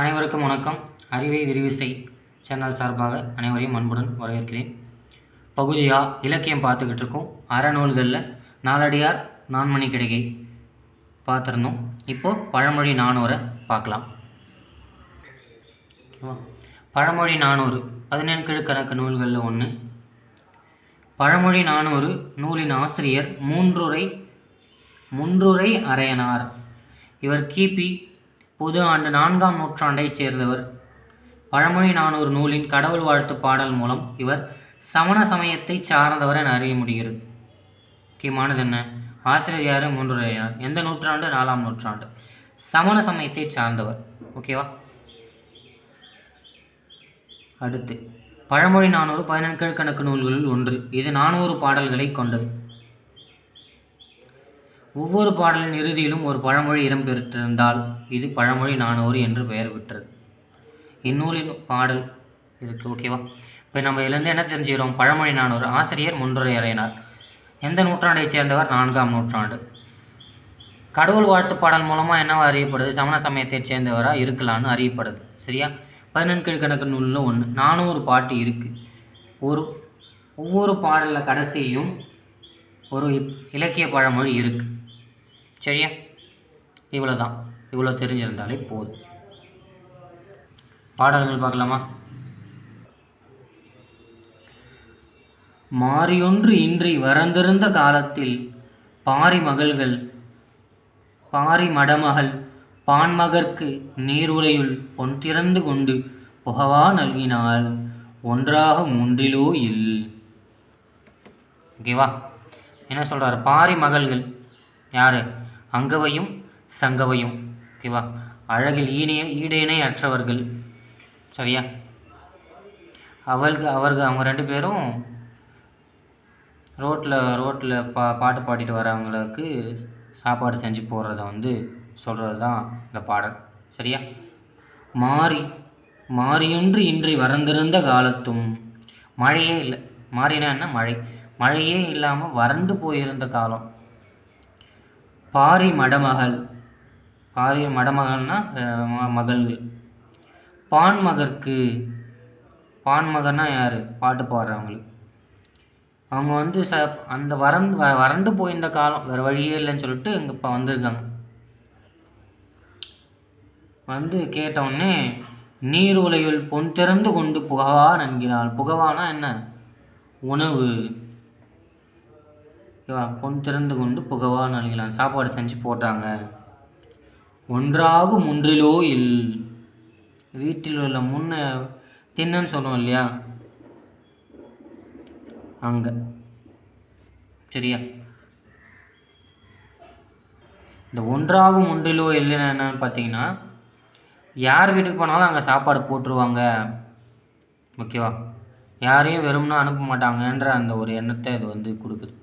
அனைவருக்கும் வணக்கம். அறிவை விரிவிசை சேனல் சார்பாக அனைவரையும் அன்புடன் வரவேற்கிறேன். பகுதியாக இலக்கியம் பார்த்துக்கிட்டு இருக்கோம். அறநூல்களில் நாலடியார் நான்மணி கிடைகை பார்த்துருந்தோம். இப்போது பழமொழி நானூரை பார்க்கலாம். ஓகேவா பழமொழி நானூறு. பதினெண்கிழு கணக்கு நூல்களில் ஒன்று பழமொழி நானூறு நூலின் ஆசிரியர் மூன்றுரை முன்றுரை அரையனார் இவர் கிபி பொது ஆண்டு நான்காம் நூற்றாண்டைச் சேர்ந்தவர். பழமொழி நானூறு நூலின் கடவுள் வாழ்த்து பாடல் மூலம் இவர் சமண சமயத்தைச் சார்ந்தவர் என அறிய முடிகிறது. முக்கியமானது என்ன? ஆசிரியர் யார்? மூன்றுரையார் எந்த நூற்றாண்டு? நாலாம் நூற்றாண்டு. சமண சமயத்தைச் சார்ந்தவர். ஓகேவா? அடுத்து. பழமொழி நானூறு பதினெண்கிழ கணக்கு நூல்களில் ஒன்று. இது நானூறு பாடல்களை கொண்டது. ஒவ்வொரு பாடலின் இறுதியிலும் ஒரு பழமொழி இடம்பெற்றிருந்தால் இது பழமொழி நானூறு என்று பெயர் பெற்றது. இந்நூலின் பாடல் இருக்குது ஓகேவா இப்போ நம்ம இதுலேருந்து என்ன தெரிஞ்சுக்கிறோம்? பழமொழி நானூறு. ஆசிரியர் முன்னுரையறையினார் எந்த நூற்றாண்டைச் சேர்ந்தவர்? நான்காம் நூற்றாண்டு. கடவுள் வாழ்த்து பாடல் மூலமாக என்னவா அறியப்படுது? சமண சமயத்தைச் சேர்ந்தவராக இருக்கலாம்னு அறியப்படுது. சரியா? பதினெண்கீழ் கணக்கு நூலில் ஒன்று நானூறு பாட்டு இருக்குது ஒரு ஒவ்வொரு பாடலில் கடைசியும் ஒரு இப்- இலக்கிய பழமொழி இருக்குது சரியா? இவ்வளோ தான் இவ்வளோ தெரிஞ்சிருந்தாலே போதும். பாடல்கள் பார்க்கலாமா? மாறியொன்று இன்றி வரந்திருந்த காலத்தில் பாரி மகள்கள் பாரி மடமகள் பான்மகற்கு நீருலையுள் பொன் திறந்து கொண்டு புகவா நல்கினால் ஒன்றாக மூன்றிலோ இல். ஓகேவா? என்ன சொல்றாரு? பாரி மகள்கள். யாரு? அங்கவையும் சங்கவையும். ஓகேவா? அழகில் ஈனே ஈடேனை அற்றவர்கள். சரியா? அவளுக்கு அவர்கள் அவங்க ரெண்டு பேரும் ரோட்டில் ரோட்டில் பா பாட்டு பாடிட்டு வரவங்களுக்கு சாப்பாடு செஞ்சு போடுறத வந்து சொல்கிறது தான் இந்த பாடல். சரியா? மாறி மாறியொன்று இன்றி வறந்திருந்த காலத்தும் மழையே இல்லை மாறினா என்ன? மழை. மழையே இல்லாமல் வறண்டு போயிருந்த காலம். பாரி மடமகள். பாரி மடமகள்னா மகள்கள் பான்மகற்கு பான்மகன்னா யார்? பாட்டு பாடுறவங்களுக்கு. அவங்க வந்து ச அந்த வறந்து வ- வறண்டு போயிருந்த காலம் வேறு வழியே இல்லைன்னு சொல்லிட்டு இங்கே இப்போ வந்திருக்காங்க. வந்து கேட்ட உடனே நீர் உலையில் பொன் திறந்து கொண்டு புகவா நன்கிறாள் புகவானா என்ன? உணவு. ஓகேவா பொன் திறந்து கொண்டு புகவா நல்கினான் சாப்பாடு செஞ்சு போட்டாங்க. ஒன்றாகும் ஒன்றிலோ இல். வீட்டில் உள்ள முன்ன தின்னன்னு சொல்லுவோம் இல்லையா? அங்கே. சரியா? இந்த ஒன்றாகும் ஒன்றிலோ இல்லைன்னு என்னன்னு பார்த்தீங்கன்னா யார் வீட்டுக்கு போனாலும் அங்கே சாப்பாடு போட்டுருவாங்க. ஓகேவா? யாரையும் வெறும்னா அனுப்ப மாட்டாங்கன்ற அந்த ஒரு எண்ணத்தை இது வந்து கொடுக்குது.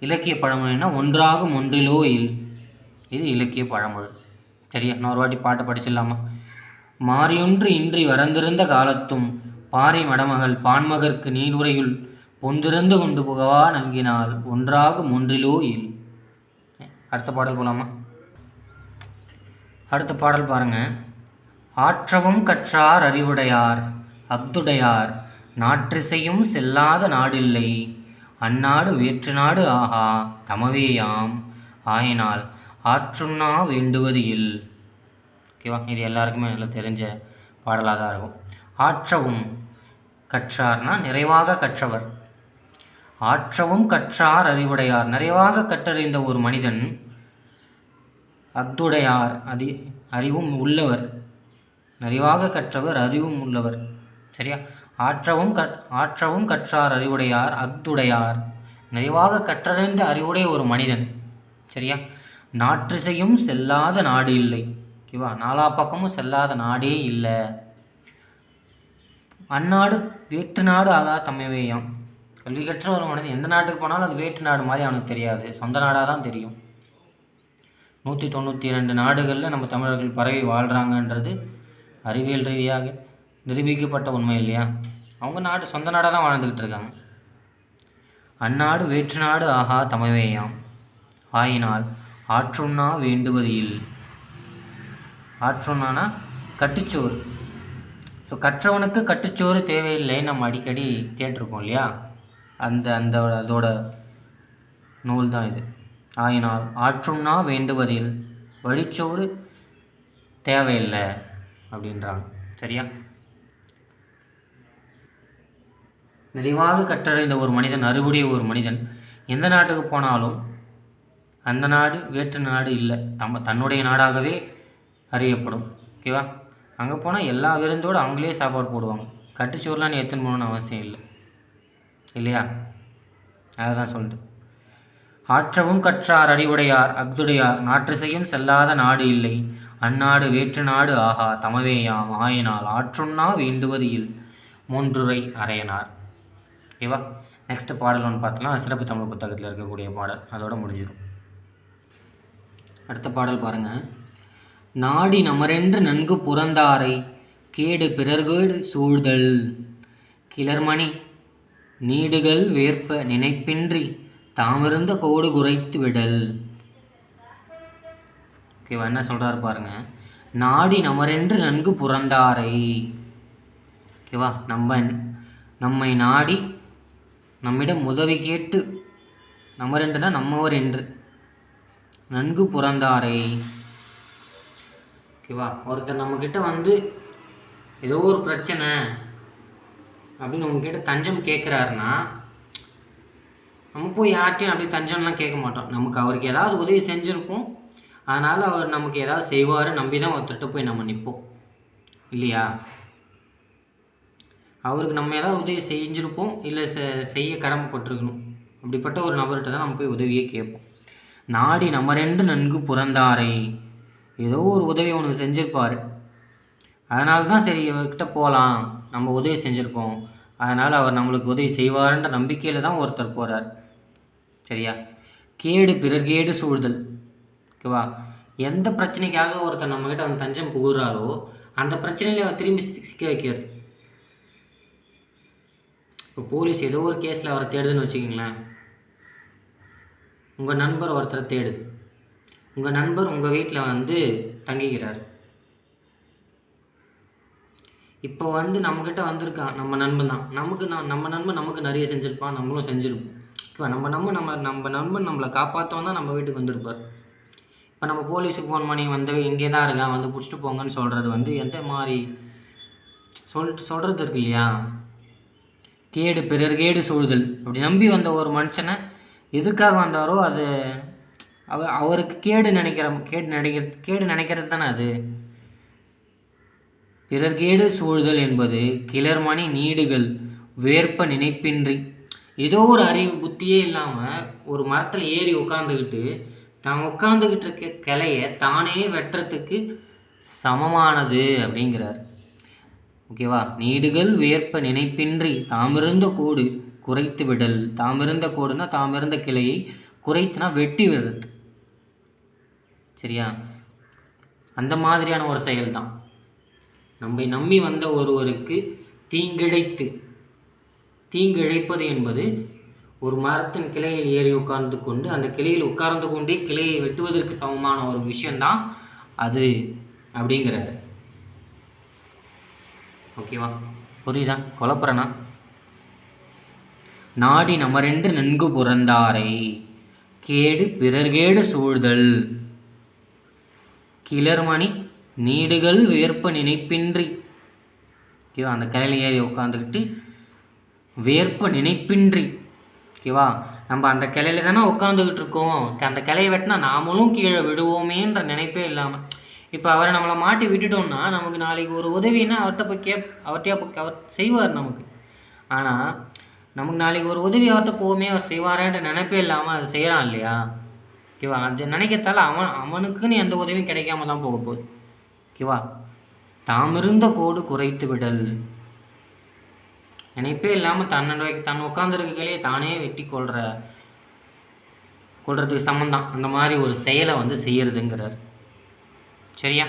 இலக்கிய பழமொழின்னா ஒன்றாகும் ஒன்றிலோ இல். இது இலக்கிய பழமொழி. சரியா? நான் ஒரு வாட்டி பாட்டை படிச்சிடலாமா? மாறியொன்று இன்றி வரந்திருந்த காலத்தும் பாறை மடமகள் பான்மகற்கு நீருரையுள் பொந்திருந்து கொண்டு புகவா நல்கினால் ஒன்றாகும் ஒன்றிலோ இல். அடுத்த பாடல் போலாமா? அடுத்த பாடல் பாருங்க. ஆற்றவும் கற்றார் அறிவுடையார் அக்துடையார் நாற்றிசையும் செல்லாத நாடில்லை. அந்நாடு வேற்று நாடு ஆகா தமவேயாம். ஆயினால் ஆற்றுண்ணா வேண்டுவது இல். ஓகேவா? இது எல்லாருக்குமே நல்லா தெரிஞ்ச பாடலாக தான் இருக்கும். ஆற்றவும் கற்றார்னா நிறைவாக கற்றவர். ஆற்றவும் கற்றார் அறிவுடையார் நிறைவாக கற்றறிந்த ஒரு மனிதன் அக்துடையார் அதி அறிவும் உள்ளவர். நிறைவாக கற்றவர் அறிவும் உள்ளவர். சரியா? ஆற்றவும் கற் ஆற்றவும் கற்றார் அறிவுடையார் அஃதுடையார். நிறைவாக கற்றறிந்த அறிவுடைய ஒரு மனிதன். சரியா? நாற்றிசையும் செல்லாத நாடு இல்லை. ஓகேவா? நாலா பக்கமும் செல்லாத நாடே இல்லை. அந்நாடு வேற்று நாடு ஆகா தம்மைவேயாம். கல்வி கற்ற ஒரு மனிதன் எந்த நாட்டுக்கு போனாலும் அது வேற்று நாடு மாதிரி அவனுக்கு தெரியாது. சொந்த நாடாக தான் தெரியும். நூற்றி தொண்ணூற்றி ரெண்டு நாடுகளில் நம்ம தமிழர்கள் பரவி வாழ்கிறாங்கன்றது அறிவியல் ரீதியாக. நிரூபிக்கப்பட்ட உண்மை இல்லையா? அவங்க நாடு சொந்த நாடாக தான் வாழ்ந்துக்கிட்டு இருக்காங்க. அந்நாடு வேற்று நாடு ஆகா தமவேயாம். ஆயினால் ஆற்றுண்ணா வேண்டுவது இல். ஆற்றுண்ணானா கட்டுச்சோறு. ஸோ கற்றவனுக்கு கட்டுச்சோறு தேவையில்லை நம்ம அடிக்கடி கேட்டிருக்கோம் இல்லையா? அந்த அந்த அதோட நூல் தான் இது. ஆயினால் ஆற்றுண்ணா வேண்டுவதில் வழிச்சோறு தேவையில்லை அப்படின்றாங்க. சரியா? நிறைவாக கற்றறிந்த ஒரு மனிதன் அறுபடிய ஒரு மனிதன் எந்த நாட்டுக்கு போனாலும் அந்த நாடு வேற்று நாடு இல்லை. தம் தன்னுடைய நாடாகவே அறியப்படும். ஓகேவா அங்கே போனால் எல்லா விருந்தோடு அவங்களே சாப்பாடு போடுவாங்க. கட்டுச்சோறுலாம் நீ எடுத்துன்னு போகணும்னு அவசியம் இல்லை. இல்லையா? அதை தான் சொல்லிட்டு ஆற்றவும் கற்றார் அறிவுடையார் அஃதுடையார் செய்யும் செல்லாத நாடு இல்லை. அந்நாடு வேற்று நாடு ஆகா தமவேயாம் ஆயினால் ஆற்றுண்ணா வேண்டுவது இல். மூன்றுரை அறையனார். ஓகேவா? நெக்ஸ்ட் பாடல் ஒன்று பார்த்தலாம் சிறப்பு தமிழ் புத்தகத்தில் இருக்கக்கூடிய பாடல். அதோட முடிஞ்சிடும் அடுத்த பாடல் பாருங்கள் நாடி நமரென்று நன்கு புறந்தாரை கேடு பிறர்கேடு சூழ்தல். கிளர்மணி நீடுகள் வேர்ப்ப நினைப்பின்றி தாமிருந்த கோடு குறைத்து விடல். ஓகேவா? என்ன சொல்கிறாரு பாருங்க. நாடி நமரென்று நன்கு புறந்தாரை ஓகேவா? நம்ம நம்மை நாடி நம்மிடம் உதவி கேட்டு நமரென்றன நம்மவர் என்று. நன்கு புறந்தாரை. ஓகேவா ஒருத்தர் நம்மக்கிட்ட வந்து ஏதோ ஒரு பிரச்சனை அப்படின்னு உங்ககிட்ட தஞ்சம் கேட்குறாருன்னா நம்ம போய் யார்ட்டையும் அப்படி தஞ்சம்லாம் கேட்க மாட்டோம். நமக்கு அவருக்கு ஏதாவது உதவி செஞ்சுருப்போம். அதனால் அவர் நமக்கு ஏதாவது செய்வார் நம்பி தான் ஒருத்தர்கிட்ட போய் நம்ம நிற்போம் இல்லையா? அவருக்கு நம்ம ஏதாவது உதவி செஞ்சுருப்போம் இல்லை செ செய்ய கடமைப்பட்டிருக்கணும். அப்படிப்பட்ட ஒரு நபர்கிட்ட தான் நம்ம போய் உதவியே கேட்போம். நாடி நமரென்று நன்கு புறந்தாரை ஏதோ ஒரு உதவி உனக்கு செஞ்சுருப்பார். அதனால தான் சரி இவர்கிட்ட போகலாம் நம்ம உதவி செஞ்சுருக்கோம். அதனால் அவர் நம்மளுக்கு உதவி செய்வார்ன்ற நம்பிக்கையில் தான் ஒருத்தர் போகிறார் சரியா? கேடு பிறர்கேடு சூழ்தல். ஓகேவா? எந்த பிரச்சனைக்காக ஒருத்தர் நம்மக்கிட்ட வந்து தஞ்சம் புகுறாரோ அந்த பிரச்சனையில அவர் திரும்பி சிக்க வைக்கிறது. இப்போ போலீஸ் ஏதோ ஒரு கேஸில் அவரை தேடுதுன்னு வச்சுக்கிங்களேன். உங்கள் நண்பர் ஒருத்தரை தேடுது. உங்கள் நண்பர் உங்கள் வீட்டில் வந்து தங்கிக்கிறார். இப்போ வந்து நம்மக்கிட்ட வந்திருக்கான் நம்ம நண்பன் தான். நமக்கு நான் நம்ம நண்பன் நமக்கு நிறைய செஞ்சுருப்பான் நம்மளும் செஞ்சுருப்போம். இப்போ நம்ம நம்ம நம்ம நம்ம நண்பன் நம்மளை காப்பாற்றவன் தான் நம்ம வீட்டுக்கு வந்திருப்பார். இப்போ நம்ம போலீஸுக்கு ஃபோன் பண்ணி வந்து இங்கே தான் இருக்கான் வந்து பிடிச்சிட்டு போங்கன்னு சொல்கிறது வந்து எந்த மாதிரி சொல் சொல்கிறது இருக்கு இல்லையா? கேடு பிறர் கேடு சூழுதல். அப்படி நம்பி வந்த ஒரு மனுஷனை எதுக்காக வந்தாரோ அது அவர் அவருக்கு கேடு நினைக்கிற கேடு நினைக்கிறது கேடு நினைக்கிறது தானே அது. பிறர் கேடு சூழ்தல் என்பது கிளர்மணி நீடுகள் வேர்ப்ப நினைப்பின்றி. ஏதோ ஒரு அறிவு புத்தியே இல்லாமல் ஒரு மரத்தில் ஏறி உட்காந்துக்கிட்டு தான் உட்காந்துக்கிட்டு இருக்க கிளைய தானே வெட்டுறதுக்கு சமமானது அப்படிங்கிறார். ஓகேவா? நீடுகள் வேர்ப்ப நினைப்பின்றி தாமிருந்த கோடு குறைத்து விடல் தாமிருந்த கோடுனா தாமிருந்த கிளையை குறைத்துனா வெட்டி விடுறது. சரியா? அந்த மாதிரியான ஒரு செயல் தான் நம்மை நம்பி வந்த ஒருவருக்கு தீங்கிழைத்து தீங்கிழைப்பது என்பது ஒரு மரத்தின் கிளையில் ஏறி உட்கார்ந்து கொண்டு அந்த கிளையில் உட்கார்ந்து கொண்டே கிளையை வெட்டுவதற்கு சமமான ஒரு விஷயந்தான் அது அப்படிங்கிறாரு. ஓகேவா? புரியுதா? குழப்பறனா? நாடி நமரென்று நன்கு புறந்தாரை கேடு பிறர்கேடு சூழ்தல். கிளர்மணி நீடுகள் வேர்ப்ப நினைப்பின்றி. ஓகேவா? அந்த கலையில் ஏறி உட்காந்துக்கிட்டு வேர்ப்ப நினைப்பின்றி. ஓகேவா? நம்ம அந்த கிளையில தானே உட்காந்துக்கிட்டு இருக்கோம். அந்த கிளையை வெட்டினா நாமளும் கீழே விடுவோமேன்ற நினைப்பே இல்லாமல் இப்போ அவரை நம்மளை மாட்டி விட்டுட்டோம்னா நமக்கு நாளைக்கு ஒரு உதவின்னா அவர்கிட்ட போய் கேப் அவர்கிட்டயா போய் அவர் செய்வார் நமக்கு. ஆனால் நமக்கு நாளைக்கு ஒரு உதவி அவர்கிட்ட போவோமே அவர் செய்வாரன்ற நினைப்பே இல்லாமல் அதை செய்கிறான் இல்லையா? ஓகேவா? அது நினைக்கிறதால அவன் அவனுக்குன்னு எந்த உதவியும் கிடைக்காம தான் போக போகுது. ஓகேவா? தாமிருந்த கோடு குறைத்து விடல். நினைப்பே இல்லாமல் தன்னோட தன் உட்காந்துருக்கையிலேயே தானே வெட்டி கொள்கிற கொள்றதுக்கு சம்மந்தான் அந்த மாதிரி ஒரு செயலை வந்து செய்யறதுங்கிறார். சரியா?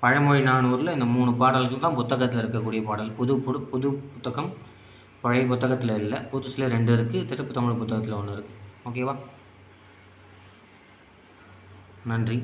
பழமொழி நானூரில் இந்த மூணு பாடல்கள் தான் புத்தகத்தில் இருக்கக்கூடிய பாடல். புது புது புது புத்தகம் பழைய புத்தகத்தில் இல்லை. புதுசில் ரெண்டு இருக்குது திருப்பு தமிழ் புத்தகத்தில் ஒன்று இருக்குது ஓகேவா? நன்றி.